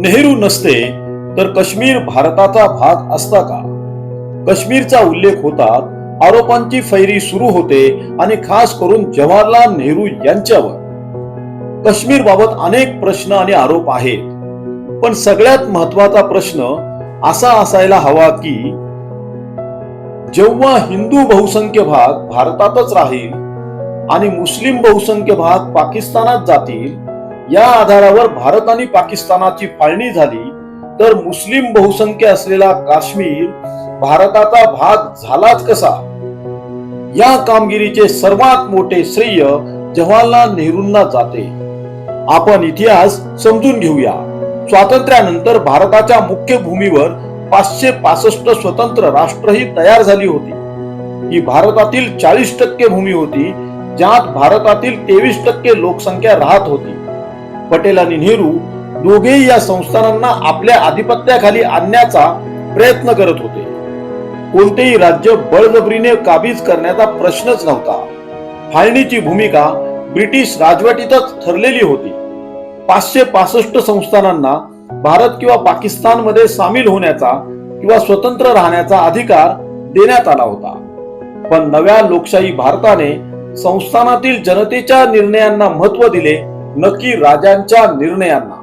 नेहरू नसते तर काश्मीर भारताचा भाग असता का? काश्मीरचा उल्लेख होतात आरोपांची फैरी सुरू होते आणि खास करून जवाहरलाल नेहरू यांच्यावर. काश्मीर बाबत अनेक प्रश्न आणि आरोप आहेत पण सगळ्यात महत्त्वाचा प्रश्न असा असायला हवा की जेव्हा हिंदू बहुसंख्य भाग भारतातच राहील आणि मुस्लिम बहुसंख्य भाग पाकिस्तानात जातील या आधारावर भारत आणि पाकिस्तानाची फाळणी झाली तर मुस्लिम बहुसंख्य असलेला काश्मीर भारताचा भाग झालाच कसा? या कामगिरीचे सर्वात मोठे श्रेय जवाहरलाल नेहरूंना जाते. आपण इतिहास समजून घेऊया. स्वातंत्र्यानंतर भारताच्या मुख्य भूमीवर पाचशे पासष्ट स्वतंत्र राष्ट्र ही तयार झाली होती. ही भारतातील चाळीस टक्के भूमी होती ज्यात भारतातील तेवीस टक्के लोकसंख्या राहत होती. पटेल आणि नेहरू दोघेही या संस्थानांना आपल्या आधिपत्याखाली आणण्याचा प्रयत्न करत होते. कोणतेही राज्य बळजबरीने काबीज करण्याचा प्रश्नच नव्हता. फाळणीची भूमिका ब्रिटिश राजवटीतच ठरलेली होती. पाचशे पासष्ट संस्थानांना भारत किंवा पाकिस्तानमध्ये सामील होण्याचा किंवा स्वतंत्र राहण्याचा अधिकार देण्यात आला होता. पण नव्या लोकशाही भारताने संस्थानातील जनतेच्या निर्णयांना महत्त्व दिले नक्की राजांच्या निर्णयांना.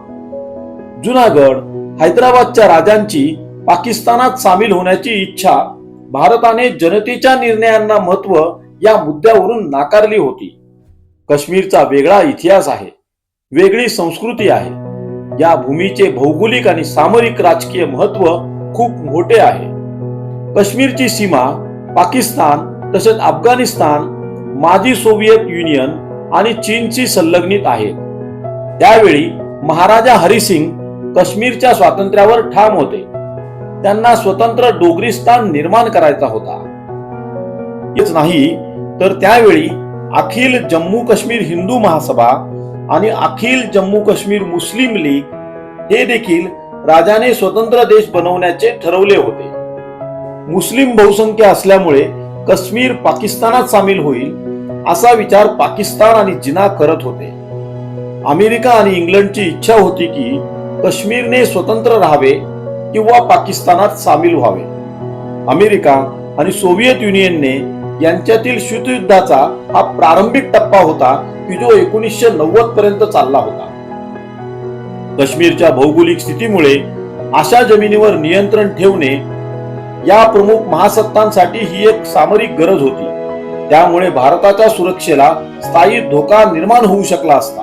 जुनागड हैदराबादच्या राजांची पाकिस्तानात सामील होण्याची इच्छा भारताने जनतेच्या निर्णयांना महत्त्व या मुद्द्यावरून नाकारली होती. काश्मीरचा वेगळा इतिहास आहे वेगळी संस्कृती आहे. या भूमीचे भौगोलिक आणि सामरिक राजकीय महत्त्व खूप मोठे आहे. काश्मीरची सीमा पाकिस्तान तसेच अफगाणिस्तान माजी सोव्हिएत युनियन आणि चीनची संलग्नित आहेत. त्यावेळी महाराजा हरिसिंग काश्मीरच्या स्वातंत्र्यावर ठाम होते. त्यांना स्वतंत्र डोगरिस्तान निर्माण करायचा होता. हेच नाही तर त्यावेळी अखिल जम्मू काश्मीर हिंदू महासभा आणि अखिल जम्मू काश्मीर मुस्लिम लीग हे देखील राजाने स्वतंत्र देश बनवण्याचे ठरवले होते. मुस्लिम बहुसंख्य असल्यामुळे काश्मीर पाकिस्तानात सामील होईल असा विचार पाकिस्तान आणि जिना करत होते. अमेरिका आणि इंग्लंडची इच्छा होती की काश्मीरने स्वतंत्र राहावे किंवा पाकिस्तानात सामील व्हावे. अमेरिका आणि सोव्हिएत युनियनने यांच्यातील शीतयुद्धाचा हा प्रारंभिक टप्पा होता की जो एकोणीसशे नव्वद पर्यंत चालला होता. काश्मीरच्या भौगोलिक स्थितीमुळे अशा जमिनीवर नियंत्रण ठेवणे या प्रमुख महासत्तांसाठी ही एक सामरिक गरज होती. त्यामुळे भारताच्या सुरक्षेला स्थायी धोका निर्माण होऊ शकला असता.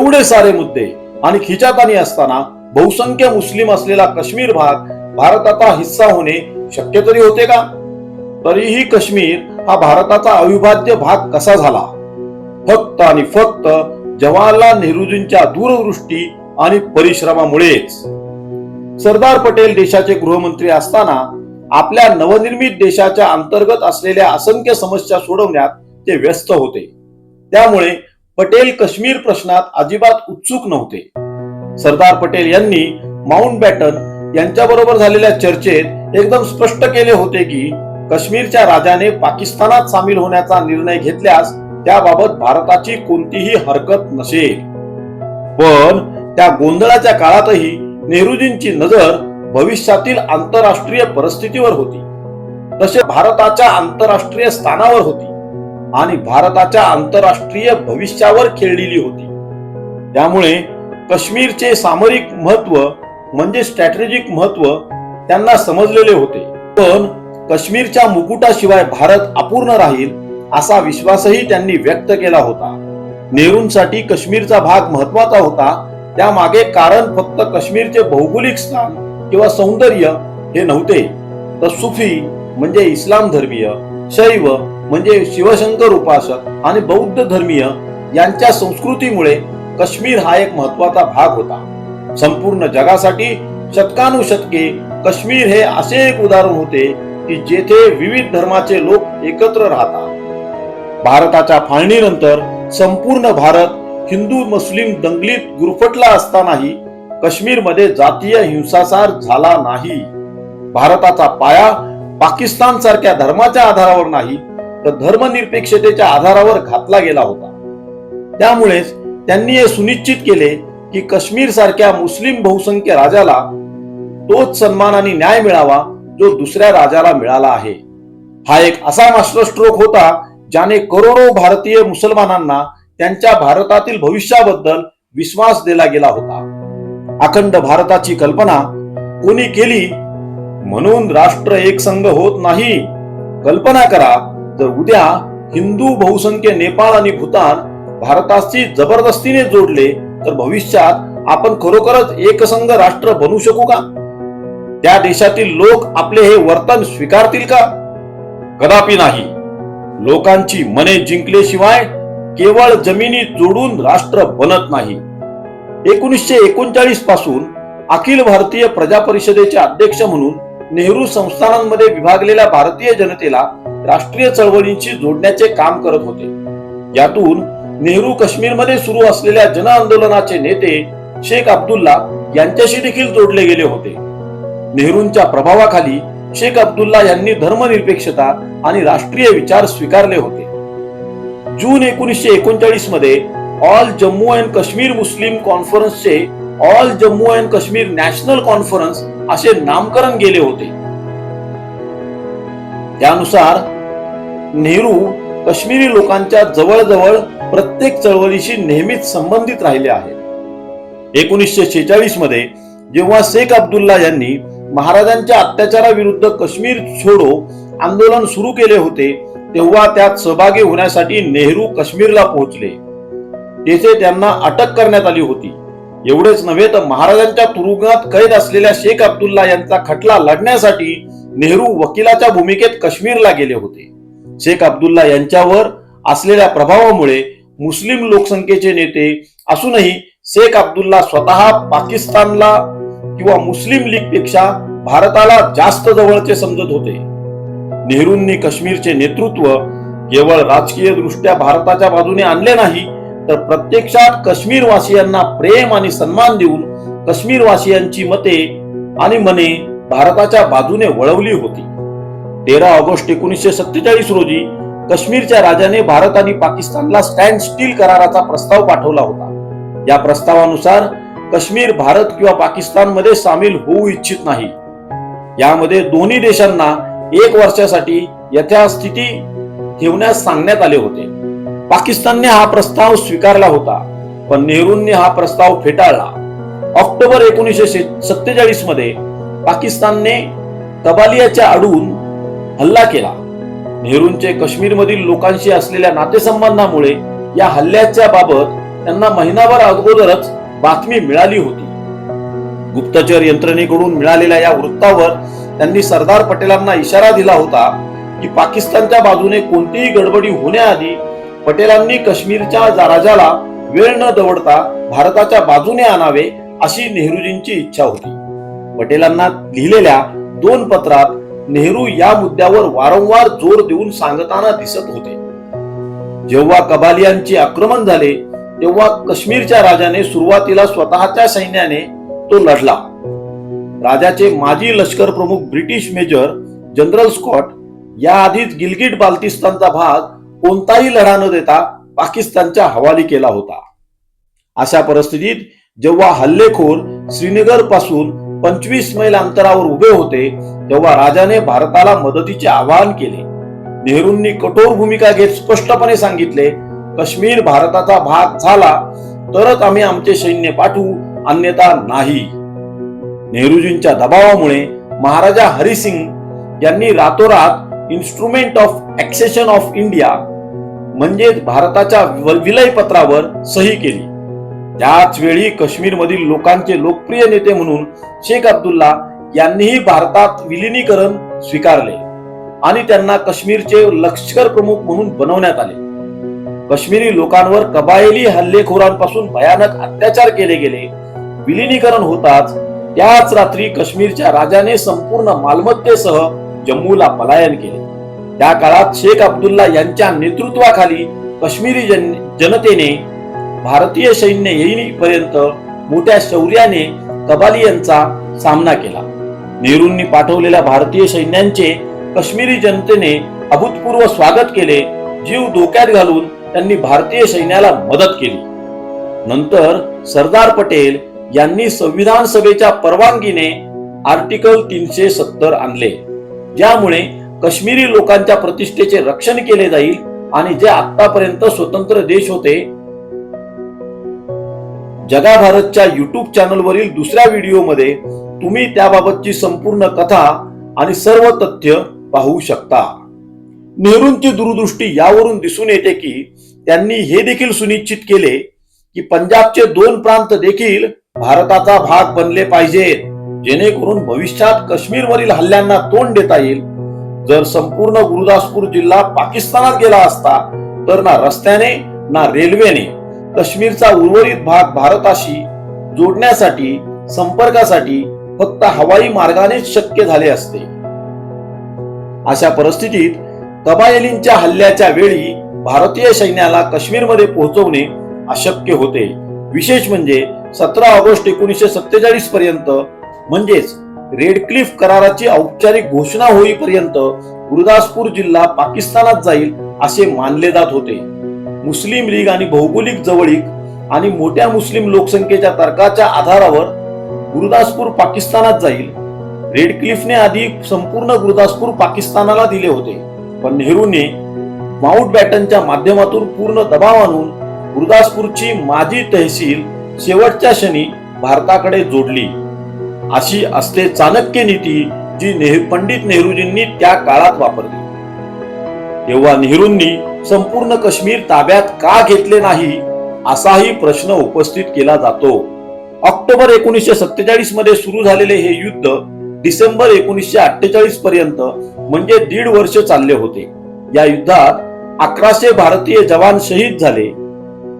एवढे सारे मुद्दे आणि खिचातानी असताना बहुसंख्य मुस्लिम असलेला काश्मीर भाग भारताचा हिस्सा होणे शक्य तरी होते का? तरीही काश्मीर हा भारताचा अविभाज्य भाग कसा झाला? फक्त आणि फक्त जवाहरलाल नेहरूजींच्या दूरदृष्टी आणि परिश्रमामुळेच. सरदार पटेल देशाचे गृहमंत्री असताना आपल्या नवनिर्मित देशाच्या अंतर्गत असलेल्या असंख्य समस्या सोडवण्यात ते व्यस्त होते. त्यामुळे पटेल काश्मीर प्रश्नात अजिबात उत्सुक नव्हते. सरदार पटेल यांनी माउंट बॅटन यांच्याबरोबर झालेल्या चर्चेत एकदम स्पष्ट केले होते की काश्मीरच्या राजाने पाकिस्तानात सामील होण्याचा निर्णय घेतल्यास त्याबाबत भारताची कोणतीही हरकत नसेल. पण त्या गोंधळाच्या काळातही नेहरूजींची नजर भविष्यातील आंतरराष्ट्रीय परिस्थितीवर होती. तसे भारताच्या आंतरराष्ट्रीय स्थानावर होती आणि भारताच्या आंतरराष्ट्रीय भविष्यावर खेळलेली होती. त्यामुळे काश्मीरचे सामरिक महत्त्व म्हणजे स्ट्रॅटेजिक महत्त्व त्यांना समजलेले होते. पण काश्मीरच्या मुकुटाशिवाय भारत अपूर्ण राहील असा विश्वासही त्यांनी व्यक्त केला होता. नेहरूंसाठी काश्मीरचा भाग महत्त्वाचा होता. त्यामागे कारण फक्त काश्मीरचे भौगोलिक स्थान किंवा सौंदर्य हे नव्हते. तर सुफी म्हणजे इस्लाम धर्मीय शैव म्हणजे शिवशंकर उपासक आणि बौद्ध धर्मीय यांच्या संस्कृतीमुळे काश्मीर हा एक महत्त्वाचा भाग होता. संपूर्ण जगासाठी शतकानुशतके काश्मीर हे असे एक उदाहरण होते की जेथे विविध धर्माचे लोक एकत्र राहतात. भारताच्या फाळणीनंतर संपूर्ण भारत हिंदू मुस्लिम दंगलीत गुरफटला असतानाही काश्मीरमध्ये जातीय हिंसाचार झाला नाही. भारताचा पाया पाकिस्तान सारख्या धर्माच्या आधारावर नाही तर धर्मनिरपेक्षतेच्या आधारावर घातला गेला होता. त्यामुळेच त्यांनी हे सुनिश्चित केले की काश्मीर सारख्या मुस्लिम बहुसंख्य राजाला तोच सन्मान आणि न्याय मिळावा जो दुसऱ्या राजाला मिळाला आहे. हा एक असा मास्टर स्ट्रोक होता ज्याने करोडो भारतीय मुसलमानांना त्यांच्या भारतातील भविष्याबद्दल विश्वास दिला गेला होता. अखंड भारताची कल्पना कोणी केली? म्हणून राष्ट्र एक संघ होत नाही. कल्पना करा तर उद्या हिंदू बहुसंख्य नेपाळ आणि भूतान भारताशी जबरदस्तीने जोडले तर भविष्यात आपण खरोखरच एकसंघ राष्ट्र बनू शकू का? त्या देशातील लोक आपले हे वर्तन स्वीकारतील का? कदापि नाही. लोकांची मने जिंकल्याशिवाय केवळ जमिनी जोडून राष्ट्र बनत नाही. एकोणीसशे एकोणचाळीसपासून अखिल भारतीय प्रजा परिषदेचे अध्यक्ष म्हणून नेहरू संस्थानांमध्ये विभागलेल्या भारतीय जनतेला राष्ट्रीय चळवळींशी जोडण्याचे काम करत होते. यातून नेहरू काश्मीरमध्ये सुरू असलेल्या जन आंदोलनाचे नेते शेख अब्दुल्ला यांच्याशी देखील जोडले गेले होते. नेहरूंच्या प्रभावाखाली शेख अब्दुल्ला यांनी धर्मनिरपेक्षता आणि राष्ट्रीय विचार स्वीकारले होते. जून एकोणीसशे एकोणचाळीसमध्ये All Jammu and Kashmir Muslim कॉन्फरन्सचे All Jammu and Kashmir National Conference असे नामकरण गेले होते. त्यानुसार नेहरू काश्मीरी लोकांच्या जवळजवळ प्रत्येक चळवळीशी नेहमीच संबंधित राहिले आहेत. एकोणीसशे शेचाळीसमध्ये जेव्हा शेख अब्दुल्ला यांनी महाराजांच्या अत्याचाराविरुद्ध काश्मीर छोडो आंदोलन सुरू केले होते तेव्हा त्यात सहभागी होण्यासाठी नेहरू काश्मीरला पोहोचले. तेथे त्यांना अटक करण्यात आली होती. एवढेच नव्हे तर महाराजांच्या तुरुंगात कैद असलेल्या शेख अब्दुल्ला यांचा खटला लढण्यासाठी नेहरू वकिलाच्या भूमिकेत काश्मीरला गेले होते. शेख अब्दुल्ला यांच्यावर असलेल्या प्रभावामुळे मुस्लिम लोकसंख्येचे नेते असूनही शेख अब्दुल्ला स्वतः पाकिस्तानला किंवा मुस्लिम लीगपेक्षा भारताला जास्त जवळचे समजत होते. नेहरूंनी काश्मीरचे नेतृत्व केवळ राजकीय दृष्ट्या भारताच्या बाजूने आणले नाही तर प्रत्यक्षात काश्मीर वासियांना प्रेम आणि सन्मान देऊन काश्मीर वासियांची मते आणि मने भारताच्या बाजूने वळवली होती. तेरा ऑगस्ट एकोणीसशे सत्तेचाळीस रोजी काश्मीरच्या राजाने भारत आणि पाकिस्तानला स्टँड स्टील कराराचा प्रस्ताव पाठवला होता. या प्रस्तावानुसार काश्मीर भारत किंवा पाकिस्तानमध्ये सामील होऊ इच्छित नाही. यामध्ये दोन्ही देशांना एक वर्षासाठी यथास्थिती ठेवण्यास सांगण्यात आले होते. पाकिस्तानने हा प्रस्ताव स्वीकारला होता पण नेहरूंनी हा प्रस्ताव फेटाळला. ऑक्टोबर एकोणीसशे सत्तेचाळीसमध्ये पाकिस्तानने कबालियाच्या अडून हल्ला केला. नेहरूंचे काश्मीरमधील लोकांशी असलेल्या नातेसंबंधामुळे या हल्ल्याच्या बाबत त्यांना महिनाभर अगोदरच बातमी मिळाली होती. गुप्तचर यंत्रणेकडून मिळालेल्या या वृत्तावर त्यांनी सरदार पटेलांना इशारा दिला होता की पाकिस्तानच्या बाजूने कोणतीही गडबडी होण्याआधी पटेलांनी काश्मीरच्या राजाला वेळ न दवडता भारताच्या बाजूने आणावे अशी नेहरूजींची इच्छा होती. पटेलांना लिहिलेल्या दोन पत्रात नेहरू या मुद्द्यावर वारंवार जोर देऊन सांगताना दिसत होते. जेव्हा कबालियांचे आक्रमण झाले तेव्हा काश्मीरच्या राजाने सुरुवातीला स्वतःच्या सैन्याने तो लढला. राजाचे माजी लष्कर प्रमुख ब्रिटिश मेजर जनरल स्कॉट याआधीच गिलगिट बाल्टिस्तानचा भाग कोणताही लढा न देता पाकिस्तानच्या हवाली केला होता. अशा परिस्थितीत जेव्हा हल्लेखोर श्रीनगरपासून पंचवीस मैल अंतरावर उभे होते तेव्हा राजाने भारताला मदतीचे आवाहन केले. नेहरूंनी कठोर भूमिका घेत स्पष्टपणे सांगितले काश्मीर भारताचा भाग झाला तरच आम्ही आमचे सैन्य पाठवू अन्यथा नाही. नेहरूजींच्या दबावामुळे महाराजा हरिसिंग यांनी रातोरात instrument of accession of India म्हणजेच भारताच्या विलय पत्रावर सही केली. त्याच वेळी काश्मीर मधील लोकांचे लोकप्रिय नेते म्हणून शेख अब्दुल्ला यांनीही भारतात विलिनीकरण स्वीकारले आणि त्यांना काश्मीरचे लष्कर प्रमुख म्हणून बनवण्यात आले. काश्मीरी लोकांवर कबायली हल्लेखोरांपासून भयानक अत्याचार केले गेले. विलिनीकरण होताच त्याच रात्री काश्मीरच्या राजाने संपूर्ण मालमत्तेसह जम्मूला पलायन केले. त्या काळात शेख अब्दुल्ला यांच्या नेतृत्वाखाली काश्मीरी जन जनतेने भारतीय सैन्य येईपर्यंत मोठ्या शौर्याने कबाली यांचा सामना केला. नेहरूंनी पाठवलेल्या भारतीय सैन्यांचे काश्मीरी जनतेने अभूतपूर्व स्वागत केले जीव धोक्यात घालून त्यांनी भारतीय सैन्याला मदत केली. नंतर सरदार पटेल यांनी संविधान सभेच्या परवानगीने आर्टिकल तीनशे सत्तर आणले. ज्यामुळे काश्मीरी लोकांच्या प्रतिष्ठेचे रक्षण केले जाईल आणि जे आतापर्यंत स्वतंत्र देश होते जगा भारतच्या युट्यूब चॅनलवरील दुसऱ्या व्हिडिओमध्ये तुम्ही त्याबाबतची संपूर्ण कथा आणि सर्व तथ्य पाहू शकता. नेहरूंची दूरदृष्टी यावरून दिसून येते की त्यांनी हे देखील सुनिश्चित केले की पंजाबचे दोन प्रांत देखील भारताचा भाग बनले पाहिजेत जेणेकरून भविष्यात काश्मीरवरील हल्ल्यांना तोंड देता येईल. जर संपूर्ण गुरुदासपूर जिल्हा पाकिस्तानात गेला असता तर ना रस्त्याने ना रेल्वेने काश्मीरचा उर्वरित भाग भारताशी जोडण्यासाठी संपर्कासाठी फक्त हवाई मार्गानेच शक्य झाले असते. अशा परिस्थितीत कबायलींच्या हल्ल्याच्या वेळी भारतीय सैन्याला काश्मीरमध्ये पोहोचवणे अशक्य होते. विशेष म्हणजे सतरा ऑगस्ट एकोणीसशे सत्तेचाळीस पर्यंत म्हणजेच रेडक्लिफ कराराची औपचारिक घोषणा होईपर्यंत गुरुदासपूर जिल्हा पाकिस्तानात जाईल असे मानले जात होते. मुस्लिम लीग आणि भौगोलिक जवळीक आणि मोठ्या मुस्लिम लोकसंख्येच्या तर्काच्या आधारावर गुरुदासपूर पाकिस्तानात जाईल. रेडक्लिफने आधी संपूर्ण गुरुदासपूर पाकिस्तानाला दिले होते. पण नेहरूने माउंट बॅटनच्या माध्यमातून पूर्ण दबाव आणून गुरुदासपूरची माजी तहसील शेवटच्या क्षणी भारताकडे जोडली. अशी असते चाणक्य नीती जी नेहरू पंडित नेहरूजींनी त्या काळात वापरली. तेव्हा नेहरूंनी संपूर्ण काश्मीर ताब्यात का घेतले नाही असाही प्रश्न उपस्थित केला जातो. ऑक्टोबर एकोणीसशे सत्तेचाळीसमध्ये सुरू झालेले हे युद्ध डिसेंबर एकोणीसशे अठ्ठेचाळीस पर्यंत म्हणजे दीड वर्ष चालले होते. या युद्धात अकराशे भारतीय जवान शहीद झाले.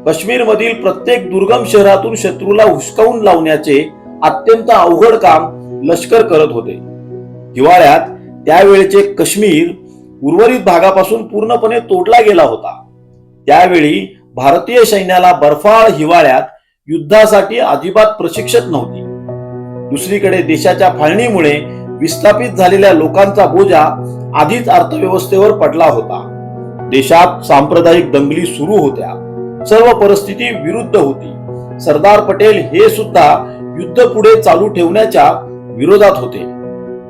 काश्मीर मधील प्रत्येक दुर्गम शहरातून शत्रूला हुसकावून लावण्याचे अत्यंत अवघड काम लष्कर करत होते. हिवाळ्यात त्यावेळेचे काश्मीर उर्वरित भागापासून पूर्णपणे तोडला गेला होता. त्यावेळी भारतीय सैन्याला बर्फाळ हिवाळ्यात युद्धासाठी अजिबात प्रशिक्षित नव्हती. दुसरीकडे देशाच्या फाळणीमुळे विस्थापित झालेल्या लोकांचा बोजा आधीच अर्थव्यवस्थेवर पडला होता. देशात सांप्रदायिक दंगली सुरू होत्या. सर्व परिस्थिती विरुद्ध होती. सरदार पटेल हे सुद्धा युद्ध पुढे चालू ठेवण्याच्या विरोधात होते.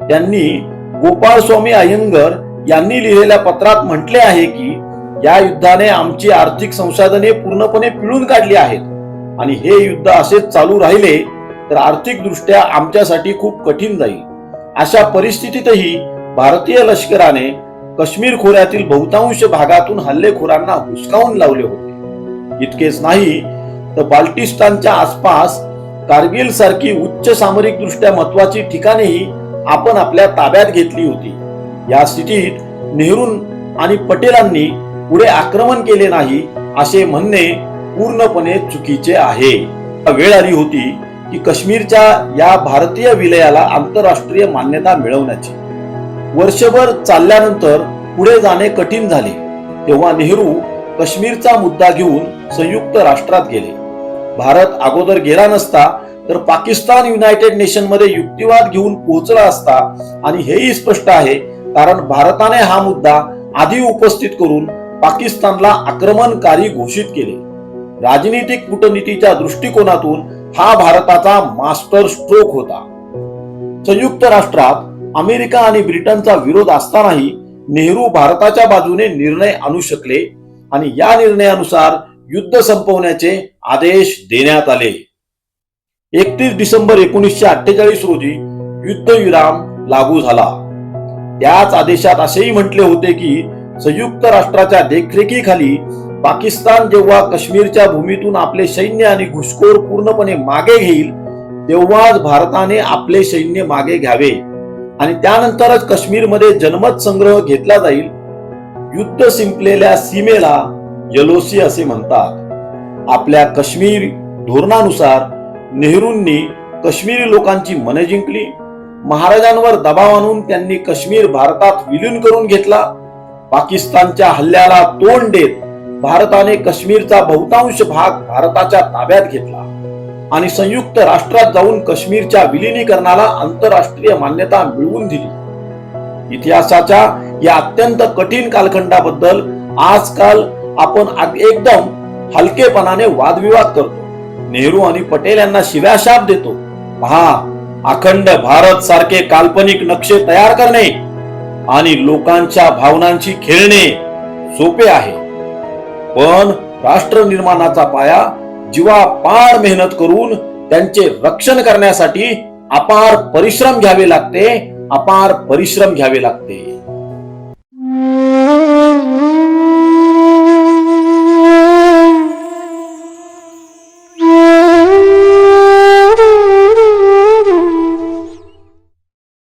त्यांनी गोपाळस्वामी अय्यंगर यांनी लिहिलेल्या पत्रात म्हटले आहे की या युद्धाने आमची आर्थिक संसाधने पूर्णपणे पिळून काढली आहेत आणि हे युद्ध असेच चालू राहिले तर आर्थिक दृष्ट्या आमच्यासाठी खूप कठीण जाईल. अशा परिस्थितीतही भारतीय लष्कराने काश्मीर खोऱ्यातील बहुतांश भागातून हल्लेखोरांना हुसकावून लावले होते. इतकेच नाही तर बाल्टिस्तानच्या आसपास कारगिल सारखी उच्च सामरिक दृष्ट्या महत्वाची ठिकाणेही आपण आपल्या ताब्यात घेतली होती. या स्थितीत नेहरू आणि पटेलांनी पुढे आक्रमण केले नाही असे म्हणणे पूर्णपणे चुकीचे आहे. वेळ आली होती की काश्मीरच्या या भारतीय विलयाला आंतरराष्ट्रीय मान्यता मिळवण्याची. वर्षभर चालल्यानंतर पुढे जाणे कठीण झाले तेव्हा नेहरू काश्मीरचा मुद्दा घेऊन संयुक्त राष्ट्रात गेले. भारत अगोदर गेला नसता तर पाकिस्तान युनायटेड नेशनमध्ये युक्तिवाद घेऊन पोहोचला असता आणि हेही स्पष्ट आहे कारण भारताने हा मुद्दा आधी उपस्थित करून पाकिस्तानला आक्रमणकारी घोषित केले. राजनीतिक कूटनीतीच्या दृष्टिकोनातून हा भारताचा मास्टर स्ट्रोक होता. संयुक्त राष्ट्रात अमेरिका आणि ब्रिटनचा विरोध असतानाही नेहरू भारताच्या बाजूने निर्णय आणू शकले आणि या निर्णयानुसार युद्ध संपवण्याचे आदेश देण्यात आले. एकतीस डिसेंबर एकोणीसशे अठ्ठेचाळीस रोजी युद्धविराम लागू झाला. त्याच आदेशात असेही म्हटले होते की संयुक्त राष्ट्राच्या देखरेखीखाली पाकिस्तान जेव्हा काश्मीरच्या भूमीतून आपले सैन्य आणि घुसखोर पूर्णपणे मागे घेईल तेव्हाच भारताने आपले सैन्य मागे घ्यावे आणि त्यानंतरच काश्मीरमध्ये जनमत संग्रह घेतला जाईल. युद्ध संपलेल्या सीमेला जलोसी असे म्हणतात. आपल्या काश्मीर धोरणानुसार नेहरूंनी काश्मीरी लोकांची मने जिंकली. महाराजांवर दबाव आणून त्यांनी काश्मीर भारतात विलीन करून घेतला. पाकिस्तानच्या हल्ल्याला तोंड देत भारताने काश्मीरचा बहुतांश भाग भारताच्या ताब्यात घेतला. आणि संयुक्त राष्ट्रात जाऊन काश्मीरच्या विलिनीकरणाला आंतरराष्ट्रीय मान्यता मिळवून दिली. इतिहासाच्या या अत्यंत कठीण कालखंडाबद्दल आजकाल आपण एकदम हलकेपणाने वादविवाद करतो. नेहरू आणि पटेल यांना शिव्या शाप देतो. पहा अखंड भारत सारखे काल्पनिक नक्षे तयार करणे आणि लोकांच्या भावनांची खेळणे सोपे आहे. पण राष्ट्र निर्माणाचा पाया जीवा पाड मेहनत करून त्यांचे रक्षण करण्यासाठी अपार परिश्रम घ्यावे लागते अपार परिश्रम घ्यावे लागते.